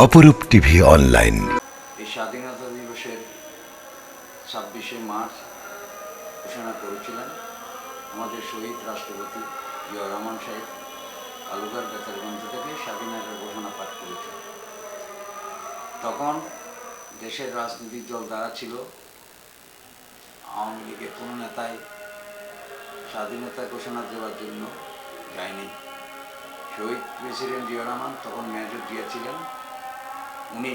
অপরূপ TV online. এই স্বাধীনতা দিবসের ছাব্বিশে মার্চ ঘোষণা করেছিলেন আমাদের শহীদ রাষ্ট্রপতি জিয়া রহমান সাহেব। আলুগার বেতারগঞ্জ থেকে স্বাধীনতার ঘোষণা পাঠ করেছেন। তখন দেশের রাজনৈতিক দল দ্বারা ছিল, আওয়ামী লীগের কোনো নেতাই স্বাধীনতা ঘোষণা দেওয়ার জন্য যায়নি। শহীদ প্রেসিডেন্ট জিয়া রহমান তখন মেজর জিয়া ছিলেন। উনি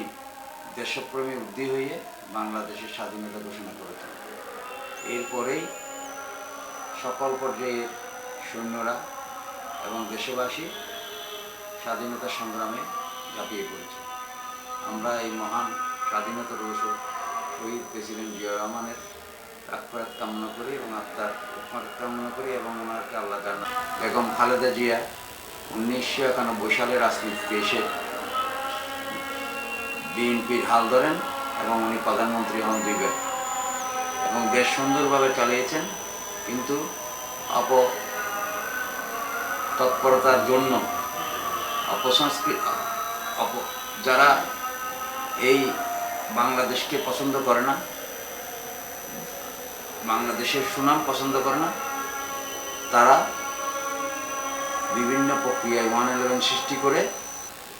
দেশপ্রেমী উদ্ধি হয়ে বাংলাদেশের স্বাধীনতা ঘোষণা করেছেন। এরপরেই সকল পর্যায়ের সৈন্যরা এবং দেশবাসী স্বাধীনতা সংগ্রামে ঝাঁপিয়ে পড়েছে। আমরা এই মহান স্বাধীনতা দিবস শহীদ প্রেসিডেন্ট জিয়া রহমানের রাক্ষাত কামনা করি এবং আত্মার উপকার কামনা করি এবং ওনাকে আল্লাহ জানা বেগম খালেদা জিয়া উনিশশো একানব্বই সালে রাজনীতিতে এসে বিএনপির হাল ধরেন এবং উনি প্রধানমন্ত্রী হন দুইবার এবং দেশ সুন্দরভাবে চালিয়েছেন, কিন্তু অপ তৎপরতার জন্য অপসংস্কৃতি অপ, যারা এই বাংলাদেশকে পছন্দ করে না, বাংলাদেশের সুনাম পছন্দ করে না, তারা বিভিন্ন প্রক্রিয়ায় ওয়ান ইলেভেন সৃষ্টি করে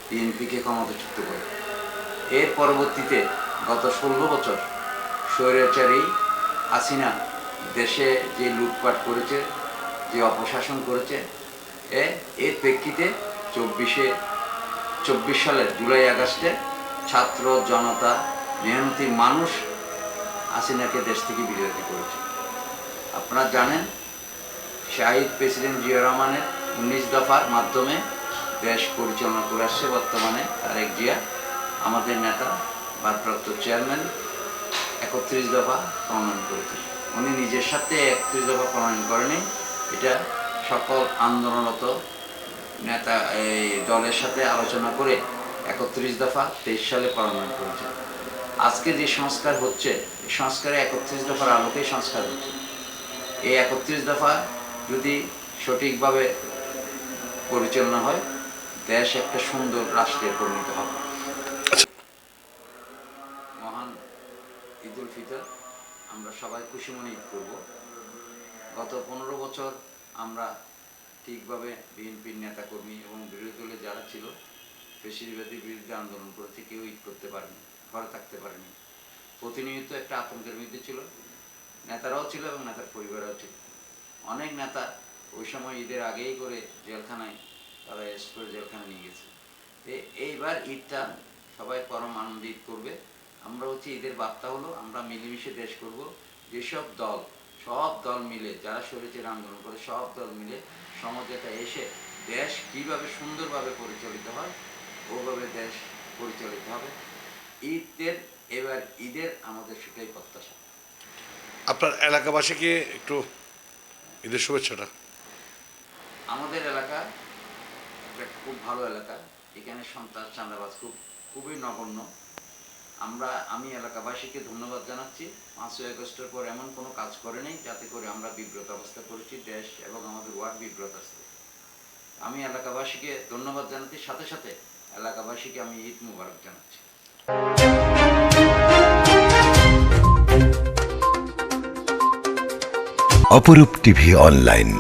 বিএনপিকে ক্ষমতাচ্যুত করে। এর পরবর্তীতে গত ষোলো বছর স্বৈরাচারী আসিনা দেশে যে লুটপাট করেছে, যে অপশাসন করেছে, এ, এর প্রেক্ষিতে চব্বিশে, চব্বিশ সালের জুলাই আগস্টে ছাত্র জনতা মেহনতি মানুষ হাসিনাকে দেশ থেকে বিরোধী করেছে। আপনারা জানেন, শাহিদ প্রেসিডেন্ট জিয়া রহমানের উনিশ দফার মাধ্যমে দেশ পরিচালনা করে আসছে বর্তমানে তারেক জিয়া। আমাদের নেতা, ভারপ্রাপ্ত চেয়ারম্যান, একত্রিশ দফা প্রণয়ন করেছে। উনি নিজের সাথে একত্রিশ দফা প্রণয়ন করেনি। এটা সকল আন্দোলনরত নেতা, এই দলের সাথে আলোচনা করে একত্রিশ দফা তেইশ সালে প্রণয়ন করেছে। আজকে যে সংস্কার হচ্ছে, এই সংস্কারে একত্রিশ দফার আলোকেই সংস্কার হচ্ছে। এই একত্রিশ দফা যদি সঠিকভাবে পরিচালনা হয়, দেশ একটা সুন্দর রাষ্ট্রে পরিণত হবে। ফিতর আমরা সবাই খুশি মনে ঈদ করব। গত পনেরো বছর আমরা ঠিকভাবে বিএনপির নেতাকর্মী এবং বিরোধী দলে যারা ছিল বেশিরভাগের বিরুদ্ধে আন্দোলন করেছে, কেউ ঈদ করতে পারেনি, ঘরে থাকতে পারেনি। প্রতিনিয়ত একটা আতঙ্কের মধ্যে ছিল, নেতারাও ছিল এবং নেতার পরিবারও ছিল। অনেক নেতা ওই সময় ঈদের আগেই করে জেলখানায়, তারা এসে করে জেলখানায় নিয়ে গেছে। এইবার ঈদটা সবাই পরম আনন্দ ঈদ করবে আমরা হচ্ছে ঈদের বার্তা হলো আমরা মিলেমিশে দেশ করব। যেসব দল সব দল মিলে যারা শরীরের আন্দোলন করে সব দল মিলে সমঝোতা এসে দেশ কীভাবে সুন্দরভাবে পরিচালিত হয় ওভাবে দেশ পরিচালিত হবে। ঈদের এবার ঈদের আমাদের সেটাই প্রত্যাশা। আপনার এলাকাবাসীকে একটু ঈদের শুভেচ্ছাটা আমাদের এলাকা একটা খুব ভালো এলাকা। এখানে সন্ত্রাস চাঁদাবাজ খুব খুবই নগণ্য। আমরা, আমি এলাকাবাসীকে ধন্যবাদ জানাচ্ছি। পাঁচই আগস্টের পর এমন কোনো কাজ করেনি যাতে করে আমরা বিব্রত অবস্থা করেছি, দেশ এবং আমাদের ওয়ার্ড বিব্রত আছে। আমি এলাকাবাসীকে ধন্যবাদ জানাচ্ছি। সাথে সাথে এলাকাবাসীকে আমি ঈদ মুবারক জানাচ্ছি। অপরূপ টিভি অনলাইন।